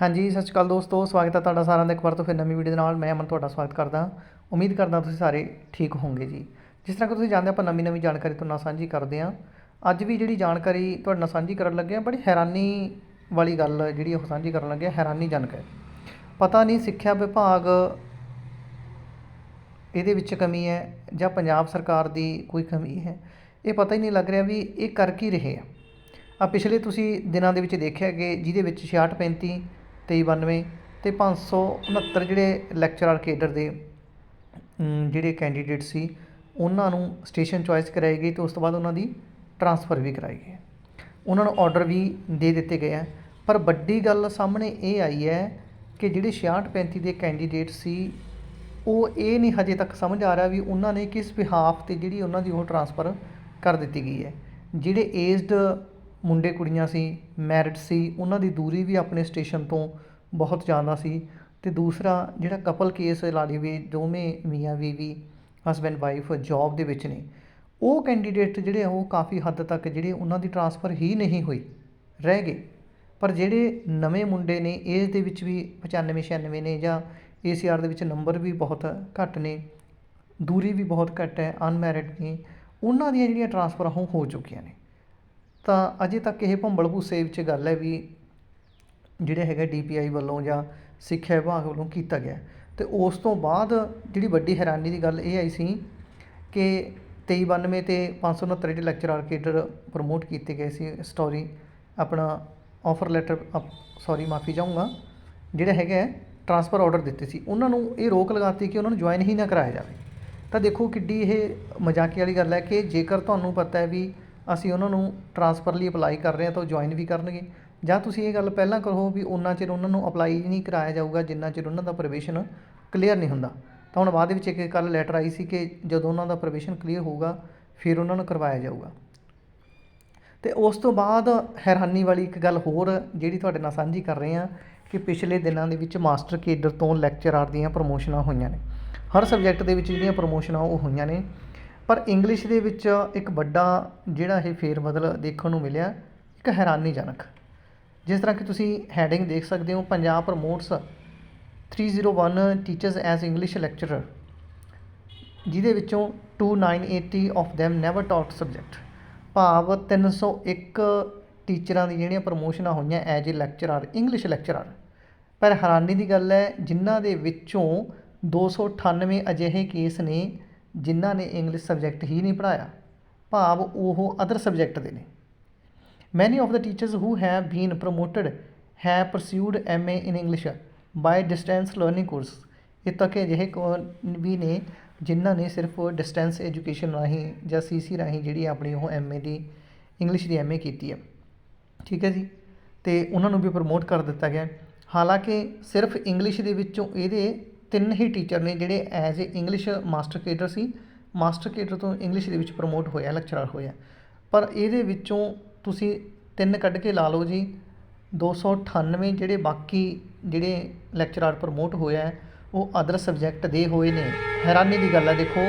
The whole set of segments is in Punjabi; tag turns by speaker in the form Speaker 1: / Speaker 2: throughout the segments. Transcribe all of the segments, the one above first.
Speaker 1: ਹਾਂਜੀ, ਸਤਿ ਸ਼੍ਰੀ ਅਕਾਲ ਦੋਸਤੋ, ਸਵਾਗਤ ਹੈ ਤੁਹਾਡਾ ਸਾਰਿਆਂ ਦਾ ਇੱਕ ਵਾਰ ਤੋਂ ਫਿਰ ਨਵੀਂ ਵੀਡੀਓ ਦੇ ਨਾਲ। ਮੈਂ ਅਮਨ, ਤੁਹਾਡਾ ਸਵਾਗਤ ਕਰਦਾ ਉਮੀਦ ਕਰਦਾ ਤੁਸੀਂ ਸਾਰੇ ਠੀਕ ਹੋਵੋਗੇ ਜੀ। ਜਿਸ ਤਰ੍ਹਾਂ ਕਿ ਤੁਸੀਂ ਜਾਣਦੇ ਆਪਾਂ ਨਵੀਂ ਨਵੀਂ ਜਾਣਕਾਰੀ ਤੁਹਾਡੇ ਨਾਲ ਸਾਂਝੀ ਕਰਦੇ ਹਾਂ। ਅੱਜ ਵੀ ਜਿਹੜੀ ਜਾਣਕਾਰੀ ਤੁਹਾਡੇ ਨਾਲ ਸਾਂਝੀ ਕਰਨ ਲੱਗੇ ਹਾਂ, ਬੜੀ ਹੈਰਾਨੀ ਵਾਲੀ ਗੱਲ ਜਿਹੜੀ ਉਹ ਸਾਂਝੀ ਕਰਨ ਲੱਗੇ ਹਾਂ ਹੈਰਾਨੀਜਨਕ ਹੈ। ਪਤਾ ਨਹੀਂ ਸਿੱਖਿਆ ਵਿਭਾਗ ਇਹਦੇ ਵਿੱਚ ਕਮੀ ਹੈ ਜਾਂ ਪੰਜਾਬ ਸਰਕਾਰ ਦੀ ਕੋਈ ਕਮੀ ਹੈ। ਇਹ ਪਤਾ ਹੀ ਨਹੀਂ ਲੱਗ ਰਿਹਾ ਵੀ ਇਹ ਕਰ ਕੀ ਰਹੇ ਆ। ਆ ਪਿਛਲੇ ਤੁਸੀਂ ਦਿਨਾਂ ਦੇ ਵਿੱਚ ਦੇਖਿਆ ਕਿ ਜਿਹਦੇ ਵਿੱਚ 66 35 2392 ਤੇ 569 ਜਿਹੜੇ ਲੈਕਚਰਾਰ ਕੇਡਰ ਦੇ ਜਿਹੜੇ ਕੈਂਡੀਡੇਟ ਸੀ, ਉਹਨਾਂ ਨੂੰ ਸਟੇਸ਼ਨ ਚੁਆਇਸ ਕਰਾਈ ਗਈ ਅਤੇ ਉਸ ਤੋਂ ਬਾਅਦ ਉਹਨਾਂ ਦੀ ਟਰਾਂਸਫਰ ਵੀ ਕਰਾਈ ਗਈ। ਉਹਨਾਂ ਨੂੰ ਆਰਡਰ ਵੀ ਦੇ ਦਿੱਤੇ ਗਏ ਆ। ਪਰ ਵੱਡੀ ਗੱਲ ਸਾਹਮਣੇ ਇਹ ਆਈ ਹੈ ਕਿ ਜਿਹੜੇ 66 35 ਦੇ ਕੈਂਡੀਡੇਟ ਸੀ, ਉਹ ਇਹ ਨਹੀਂ ਹਜੇ ਤੱਕ ਸਮਝ ਆ ਰਿਹਾ ਵੀ ਉਹਨਾਂ ਨੇ ਕਿਸ ਵਿਹਾਫ ਤੇ ਜਿਹੜੀ ਉਹਨਾਂ ਦੀ ਉਹ ਟਰਾਂਸਫਰ ਕਰ ਦਿੱਤੀ ਗਈ ਹੈ। ਜਿਹੜੇ ਏਜਡ ਮੁੰਡੇ ਕੁੜੀਆਂ ਸੀ ਮੈਰਿਡ ਸੀ, ਉਹਨਾਂ ਦੀ ਦੂਰੀ ਵੀ ਆਪਣੇ ਸਟੇਸ਼ਨ ਤੋਂ ਬਹੁਤ ਜ਼ਿਆਦਾ ਸੀ ਅਤੇ ਦੂਸਰਾ ਜਿਹੜਾ ਕਪਲ ਕੇਸ ਲਾ ਲਈ ਦੋਵੇਂ ਮੀਆਂ ਬੀਵੀ ਹਸਬੈਂਡ ਵਾਈਫ ਜੌਬ ਦੇ ਵਿੱਚ ਨੇ, ਉਹ ਕੈਂਡੀਡੇਟ ਜਿਹੜੇ ਆ ਉਹ ਕਾਫੀ ਹੱਦ ਤੱਕ ਜਿਹੜੇ ਉਹਨਾਂ ਦੀ ਟਰਾਂਸਫਰ ਹੀ ਨਹੀਂ ਹੋਈ, ਰਹਿ ਗਏ। ਪਰ ਜਿਹੜੇ ਨਵੇਂ ਮੁੰਡੇ ਨੇ ਏਜ ਦੇ ਵਿੱਚ ਵੀ 95 96 ਨੇ ਜਾਂ ਏਸੀਆਰ ਦੇ ਵਿੱਚ ਨੰਬਰ ਵੀ ਬਹੁਤ ਘੱਟ ਨੇ, ਦੂਰੀ ਵੀ ਬਹੁਤ ਘੱਟ ਹੈ ਅਨਮੈਰਿਡ ਨੇ, ਉਹਨਾਂ ਦੀਆਂ ਜਿਹੜੀਆਂ ਟਰਾਂਸਫਰਾਂ ਉਹ ਹੋ ਚੁੱਕੀਆਂ ਨੇ। ਤਾਂ ਅਜੇ ਤੱਕ ਇਹ ਭੰਬਲ ਭੂਸੇ ਵਿੱਚ ਗੱਲ ਹੈ ਵੀ ਜਿਹੜੇ ਹੈਗਾ ਆਈ ਵੱਲੋਂ ਜਾਂ ਸਿੱਖਿਆ ਵਿਭਾਗ ਵੱਲੋਂ ਕੀਤਾ ਗਿਆ ਅਤੇ ਉਸ ਤੋਂ ਬਾਅਦ ਜਿਹੜੀ ਵੱਡੀ ਹੈਰਾਨੀ ਦੀ ਗੱਲ ਇਹ ਆਈ ਸੀ ਕਿ 2392 ਤੇ 569 ਜਿਹੜੇ ਲੈਕਚਰਰ ਕੇਡਰ ਪ੍ਰਮੋਟ ਕੀਤੇ ਗਏ ਸੀ ਸਟੋਰੀ ਆਪਣਾ ਆਫਰ ਲੈਟਰ ਸੌਰੀ ਮਾਫੀ ਚਾਹੂੰਗਾ, ਜਿਹੜਾ ਹੈਗਾ ਟਰਾਂਸਫਰ ਆਰਡਰ ਦਿੱਤੇ ਸੀ। ਉਹਨਾਂ ਨੂੰ ਇਹ ਰੋਕ ਲਗਾਤੀ ਕਿ ਉਹਨਾਂ ਨੂੰ ਜੁਆਇਨ ਹੀ ਨਾ ਕਰਾਇਆ ਜਾਵੇ। ਤਾਂ ਦੇਖੋ ਕਿੱਡੀ ਇਹ ਮਜ਼ਾਕੀ ਵਾਲੀ ਗੱਲ ਹੈ ਕਿ ਜੇਕਰ ਤੁਹਾਨੂੰ ਪਤਾ ਹੈ ਵੀ ਅਸੀਂ ਉਹਨਾਂ ਨੂੰ ਟਰਾਂਸਫਰ ਲਈ ਅਪਲਾਈ ਕਰ ਰਹੇ ਹਾਂ ਤਾਂ ਉਹ ਜੁਆਇਨ ਵੀ ਕਰਨਗੇ। ਜਾਂ ਤੁਸੀਂ ਇਹ ਗੱਲ ਪਹਿਲਾਂ ਕਹੋ ਵੀ ਉਹਨਾਂ ਚਿਰ ਉਹਨਾਂ ਨੂੰ ਅਪਲਾਈ ਨਹੀਂ ਕਰਾਇਆ ਜਾਊਗਾ, ਜਿੰਨਾ ਚਿਰ ਉਹਨਾਂ ਦਾ ਪ੍ਰੋਬੇਸ਼ਨ ਕਲੀਅਰ ਨਹੀਂ ਹੁੰਦਾ। ਤਾਂ ਹੁਣ ਬਾਅਦ ਦੇ ਵਿੱਚ ਇੱਕ ਕੱਲ ਲੈਟਰ ਆਈ ਸੀ ਕਿ ਜਦੋਂ ਉਹਨਾਂ ਦਾ ਪ੍ਰੋਬੇਸ਼ਨ ਕਲੀਅਰ ਹੋਊਗਾ, ਫਿਰ ਉਹਨਾਂ ਨੂੰ ਕਰਵਾਇਆ ਜਾਊਗਾ। ਤੇ ਉਸ ਤੋਂ ਬਾਅਦ ਹੈਰਾਨੀ ਵਾਲੀ ਇੱਕ ਗੱਲ ਹੋਰ ਜਿਹੜੀ ਤੁਹਾਡੇ ਨਾਲ ਸਾਂਝੀ ਕਰ ਰਹੇ ਹਾਂ ਕਿ ਪਿਛਲੇ ਦਿਨਾਂ ਦੇ ਵਿੱਚ ਮਾਸਟਰ ਕੇਡਰ ਤੋਂ ਲੈਕਚਰਰ ਦੀਆਂ ਪ੍ਰਮੋਸ਼ਨਾਂ ਹੋਈਆਂ ਨੇ। ਹਰ ਸਬਜੈਕਟ ਦੇ ਵਿੱਚ ਜਿਹੜੀਆਂ ਪ੍ਰਮੋਸ਼ਨਾਂ ਉਹ ਹੋਈਆਂ ਨੇ। ਪਰ ਇੰਗਲਿਸ਼ ਦੇ ਵਿੱਚ ਇੱਕ ਵੱਡਾ ਜਿਹੜਾ ਇਹ ਫੇਰ ਬਦਲ ਦੇਖਣ ਨੂੰ ਮਿਲਿਆ, ਇੱਕ ਹੈਰਾਨੀਜਨਕ। ਜਿਸ ਤਰ੍ਹਾਂ ਕਿ ਤੁਸੀਂ ਹੈਡਿੰਗ ਦੇਖ ਸਕਦੇ ਹੋ, Punjab promotes 301 teachers as English lecturer ਜਿਹਦੇ ਵਿੱਚੋਂ 2980 of them never taught subject ਭਾਵ 301 ਟੀਚਰਾਂ ਦੀ ਜਿਹੜੀਆਂ ਪ੍ਰਮੋਸ਼ਨਾਂ ਹੋਈਆਂ as a lecturer English lecturer ਪਰ ਹੈਰਾਨੀ ਦੀ ਗੱਲ ਹੈ, ਜਿਨ੍ਹਾਂ ਦੇ ਵਿੱਚੋਂ 298 ਅਜਿਹੇ ਕੇਸ ਨੇ ਜਿਨ੍ਹਾਂ ਨੇ ਇੰਗਲਿਸ਼ ਸਬਜੈਕਟ ਹੀ ਨਹੀਂ ਪੜ੍ਹਾਇਆ, ਭਾਵ ਉਹ ਅਦਰ ਸਬਜੈਕਟ ਦੇ ਨੇ। Many of the teachers who have been promoted have pursued MA in English by distance learning course ਇਹ ਤੱਕ ਅਜਿਹੇ ਕੋ- ਵੀ ਨੇ ਜਿਨ੍ਹਾਂ ਨੇ ਸਿਰਫ ਡਿਸਟੈਂਸ ਐਜੂਕੇਸ਼ਨ ਰਾਹੀਂ ਜਾਂ ਸੀਸੀ ਰਾਹੀਂ ਜਿਹੜੀ ਆਪਣੀ ਉਹ ਐਮਏ ਦੀ ਇੰਗਲਿਸ਼ ਦੀ ਐਮਏ ਕੀਤੀ ਹੈ। ਠੀਕ ਹੈ ਜੀ? ਤੇ ਉਹਨਾਂ ਨੂੰ ਵੀ ਪ੍ਰਮੋਟ ਕਰ ਦਿੱਤਾ ਗਿਆ। ਹਾਲਾਂਕਿ ਸਿਰਫ ਇੰਗਲਿਸ਼ ਦੇ ਵਿੱਚੋਂ ਇਹਦੇ ਤਿੰਨ ਹੀ ਟੀਚਰ ਨੇ ਜਿਹੜੇ as a English master cadre C. Master cadre ਤੋਂ ਇੰਗਲਿਸ਼ ਦੇ ਵਿੱਚ ਪ੍ਰਮੋਟ ਹੋਇਆ ਲੈਕਚਰਰ ਹੋਇਆ। ਪਰ ਇਹਦੇ ਵਿੱਚੋਂ ਤੁਸੀਂ ਤਿੰਨ ਕੱਢ ਕੇ ਲਾ ਲਓ ਜੀ 298 ਜਿਹੜੇ ਬਾਕੀ ਜਿਹੜੇ ਲੈਕਚਰਰ ਪ੍ਰਮੋਟ ਹੋਇਆ ਉਹ ਅਦਰ ਸਬਜੈਕਟ ਦੇ ਹੋਏ ਨੇ। ਹੈਰਾਨੀ ਦੀ ਗੱਲ ਹੈ, ਦੇਖੋ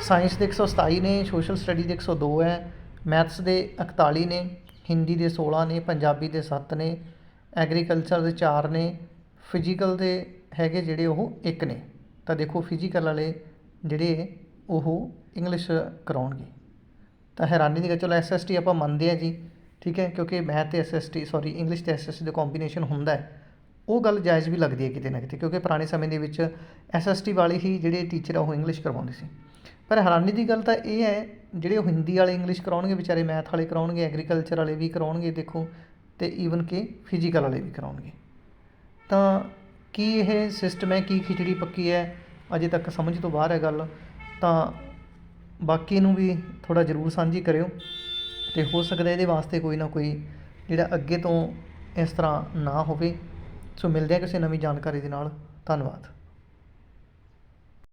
Speaker 1: ਸਾਇੰਸ ਦੇ 127 ਨੇ ਸੋਸ਼ਲ ਸਟੱਡੀ ਦੇ 102 ਹੈ ਮੈਥਸ ਦੇ 41 ਨੇ, ਹਿੰਦੀ ਦੇ 16 ਨੇ, ਪੰਜਾਬੀ ਦੇ 7 ਨੇ ਐਗਰੀਕਲਚਰ ਦੇ 4 ਨੇ ਫਿਜ਼ੀਕਲ ਦੇ ਹੈਗੇ ਜਿਹੜੇ ਉਹ ਇੱਕ ਨੇ। ਤਾਂ ਦੇਖੋ ਫਿਜ਼ੀਕਲ ਵਾਲੇ ਜਿਹੜੇ ਉਹ ਇੰਗਲਿਸ਼ ਕਰਾਉਣਗੇ। ਤਾਂ ਹੈਰਾਨੀ ਦੀ ਗੱਲ, ਚਲੋ ਐਸਐਸਟੀ ਆਪਾਂ ਮੰਨਦੇ ਆ ਜੀ, ਠੀਕ ਹੈ, ਕਿਉਂਕਿ ਮੈਥ ਤੇ ਐਸਐਸਟੀ ਸੌਰੀ ਇੰਗਲਿਸ਼ ਤੇ ਐਸਐਸਟੀ ਦਾ ਕੰਬੀਨੇਸ਼ਨ ਹੁੰਦਾ ਹੈ। ਉਹ ਗੱਲ ਜਾਇਜ਼ ਵੀ ਲੱਗਦੀ ਹੈ ਕਿਤੇ ਨਾ ਕਿਤੇ, ਕਿਉਂਕਿ ਪੁਰਾਣੇ ਸਮੇਂ ਦੇ ਵਿੱਚ ਐਸਐਸਟੀ ਵਾਲੇ ਹੀ ਜਿਹੜੇ ਟੀਚਰ ਆ, ਉਹ ਇੰਗਲਿਸ਼ ਕਰਵਾਉਂਦੇ ਸੀ। ਪਰ ਹੈਰਾਨੀ ਦੀ ਗੱਲ ਤਾਂ ਇਹ ਹੈ, ਜਿਹੜੇ ਉਹ ਹਿੰਦੀ ਵਾਲੇ ਇੰਗਲਿਸ਼ ਕਰਾਉਣਗੇ, ਵਿਚਾਰੇ ਮੈਥ ਵਾਲੇ ਕਰਾਉਣਗੇ ਐਗਰੀਕਲਚਰ ਵਾਲੇ ਵੀ ਕਰਾਉਣਗੇ, ਦੇਖੋ, ਤੇ ਈਵਨ ਕਿ ਫਿਜ਼ੀਕਲ ਵਾਲੇ ਵੀ ਕਰਾਉਣਗੇ। ਤਾਂ ਕੀ ਇਹ ਸਿਸਟਮ ਹੈ, ਕੀ ਖਿਚੜੀ ਪੱਕੀ ਹੈ, ਅਜੇ ਤੱਕ ਸਮਝ ਤੋਂ ਬਾਹਰ ਹੈ ਗੱਲ, ਤਾਂ ਬਾਕੀ ਨੂੰ ਵੀ ਥੋੜਾ ਜ਼ਰੂਰ ਸਾਂਝੀ ਕਰਿਓ ਤੇ ਹੋ ਸਕਦਾ ਇਹਦੇ ਵਾਸਤੇ ਕੋਈ ਨਾ ਕੋਈ ਜਿਹੜਾ ਅੱਗੇ ਤੋਂ ਇਸ ਤਰ੍ਹਾਂ ਨਾ ਹੋਵੇ। ਸੋ ਮਿਲਦੇ ਹਾਂ ਕਿਸੇ ਨਵੀਂ ਜਾਣਕਾਰੀ ਦੇ ਨਾਲ। ਧੰਨਵਾਦ।